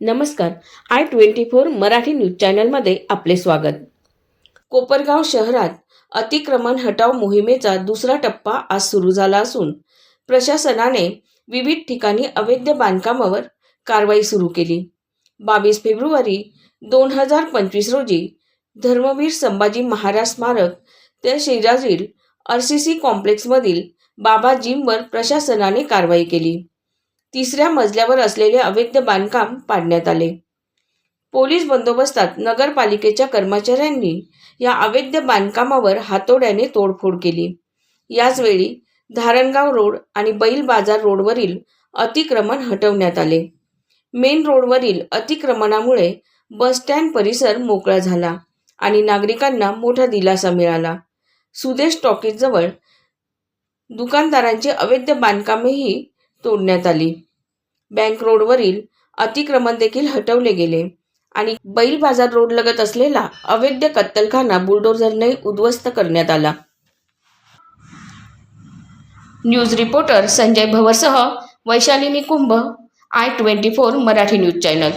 नमस्कार. I twenty four Marathi news चॅनलमध्ये आपले स्वागत. कोपरगाव शहरात अतिक्रमण हटाव मोहिमेचा दुसरा टप्पा आज सुरू झाला असून प्रशासनाने विविध ठिकाणी अवैध बांधकामावर कारवाई सुरू केली. बावीस फेब्रुवारी दोन हजार पंचवीस रोजी धर्मवीर संभाजी महाराज स्मारक त्या शेजारील आर सी सी कॉम्प्लेक्समधील बाबा जिमवर प्रशासनाने कारवाई केली. तिसऱ्या मजल्यावर असलेले अवैध बांधकाम पाडण्यात आले. पोलीस बंदोबस्तात नगरपालिकेच्या कर्मचाऱ्यांनी या अवैध बांधकामावर हातोड्याने तोडफोड केली. याचवेळी धारणगाव रोड आणि बैल बाजार रोडवरील अतिक्रमण हटवण्यात आले. मेन रोडवरील अतिक्रमणामुळे बसस्टँड परिसर मोकळा झाला आणि नागरिकांना मोठा दिलासा मिळाला. सुदेश टॉकीजवळ दुकानदारांची अवैध बांधकामेही तोडण्यात आली. बँक रोडवरील अतिक्रमण देखील हटवले गेले आणि बैल बाजार रोड लगत असलेला अवैध कत्तलखाना बुलडोझरने उद्ध्वस्त करण्यात आला. News reporter Sanjay भवरसह Vaishalini Kumbh I twenty four Marathi news channel.